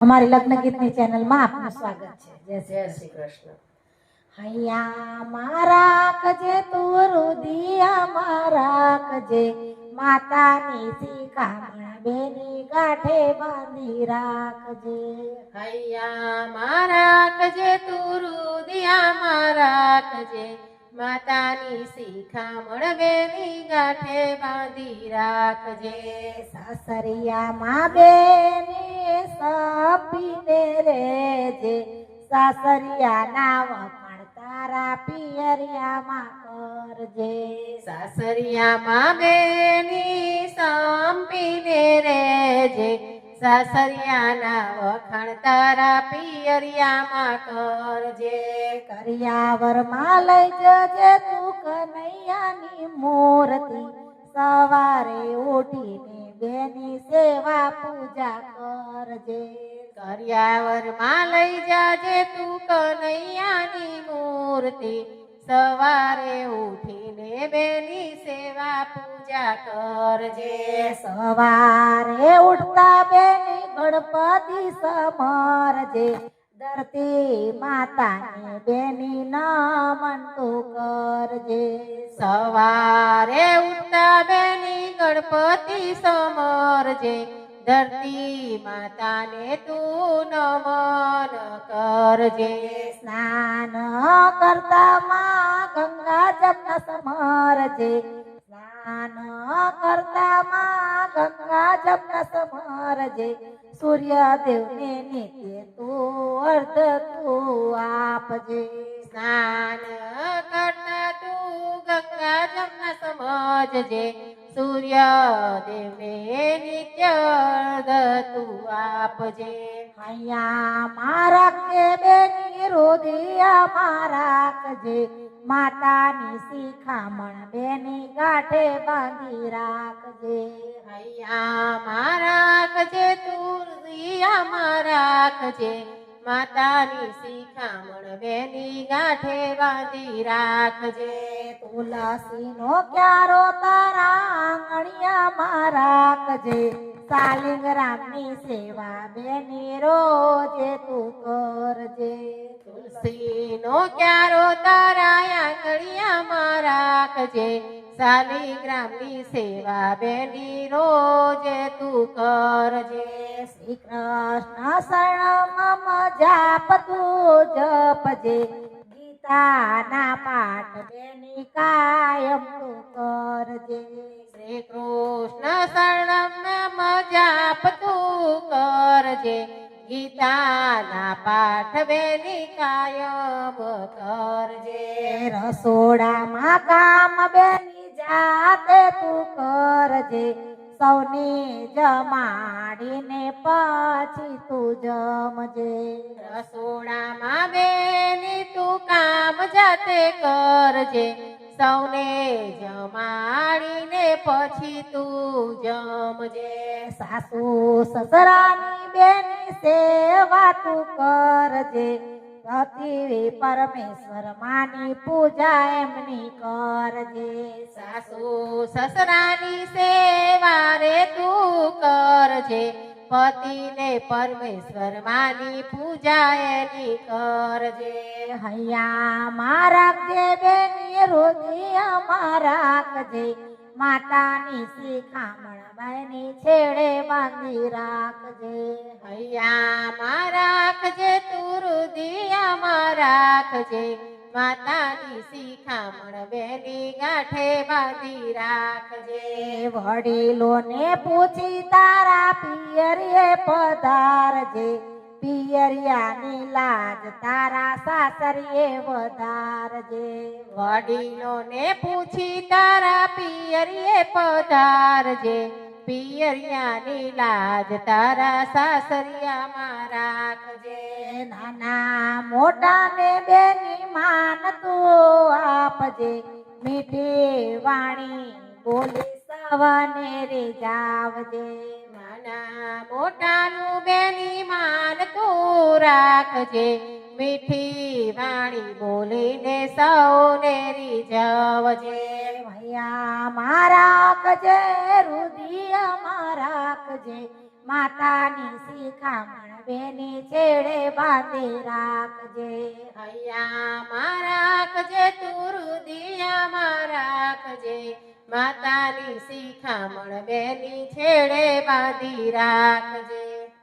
અમારી લગ્ન ગીતની ચેનલમાં આપનું સ્વાગત છે. જય શ્રી કૃષ્ણ. હૈયા મારા કજે તું રુદિયા મારા કજે માતાની શિખામણ બેની ગાંઠે બાંધી રાખજે. હૈયા મારા કજે તુરુ દિયા મારા કજે માતાની શિખામણ બેની ગાંઠે બાંધી રાખજે. સાસરિયામાં બેની સપીને રેજે સાસરિયાના વખાણ તારા પિયરિયામાં કરજે. સાસરિયામાં બેની સંપીને રેજે સાસરિયાના વખાણ તારા પિયરિયામાં કરજે. કરિયાવરમાં લઈ જજે તું કનૈયાની મૂર્તિ. સવારે ઉઠીને બેની સેવા પૂજા કરજે. કરિયાવરમાં લઈ જાજે તું કનૈયાની મૂર્તિ. સવારે ઉઠીને બેની સેવા પૂજા કરજે. સવારે ઉઠતા બેની ગણપતિ સમરજે. ધરતી માતા બેની નમન તું કરજે. સવારે ઉઠતા બેની ગણપતિ સમરજે. ધરતી માતાને તું નમન કરજે. સ્નાન કરતા માં ગંગા જમના સમરજે. સ્નાન કરતા માં ગંગા જમના સમરજે. સૂર્ય દેવને નીચે તું અર્ધ તું આપજે. સ્નાન કરતા તું ગંગા જમના સમજજે સૂર્ય દેવને નિત્ય અર્ધ તું આપજે. અહીંયા મારા કે બેની રોદિયા મારા કજે માતાની શિખામણ બેની ગાંઠે બાંધી રાખજે. હૈયા મારા કજે તું દિયા મારા કજે માતાની શિખામણ બેની ગાંઠે બાંધી રાખજે. તુલસી નો ક્યારો તારા આંગણિયા મારા કજે સાલિંગરામની સેવા બેની રોજે તું કરજે. તુલસીનો ક્યારો તારા આંગણિયામાં રાખજે. શાલિગ્રામની સેવા બેની રોજ તું કરજે. શ્રી કૃષ્ણ શરણમ જાપ તું જપજે. ગીતાના પાઠ બેની કાયમ તું કરજે. શ્રી કૃષ્ણ શરણ મમ જાપ તું કરજે. ગીતાના પાઠ બેની કાયમ કરજે. રસોડામાં કામ બેની જાતે તું કરજે સૌને જમાડીને પછી તું જમજે. રસોડામાં બેની તું કામ જાતે કરજે સૌને જમાડીને પછી તું જમજે. સાસુ સસરાની બેની સેવા તું કરજે પતિ પરમેશ્વર માની પૂજા એમની કરજે. સાસુ સસરાની સેવા રે તું કરજે. પતિને પરમેશ્વર માની પૂજા એની કરજે. હૈયા મારા જે બેની રોદિયા મારા કજે માતાની શિખામણ બની છેડે બાંધી રાખજે, હૈયા માં રાખજે તું રુદિયામાં રાખજે. માતાની શિખામણ બેની ગાંઠે બાંધી રાખજે. વડીલોને પૂછી તારા પિયરીએ પધારજે. પિયરિયાની લાજ તારા સાસરીએ વધારજે. વડીલોને પૂછી તારા પિયરીએ પધારજે. પિયરિયાની લાજ તારા સાસરિયામાં રાખજે. એ નાના મોટાને બેની માન તું આપજે. મીઠી વાણી બોલી સવને રે જાવજે. નાના મોટાનું બેની માન તું રાખજે. મીઠી વાણી બોલીને સૌને રીઝવજે. ભૈયા, મારા કજે રુદિયા મારા કજે માતાની શિખામણ બેની છેડે બાંધી રાખજે. હૈયા, માં રાખજે તું રુદિયામાં રાખજે. માતાની શિખામણ બેની છેડે બાંધી રાખજે.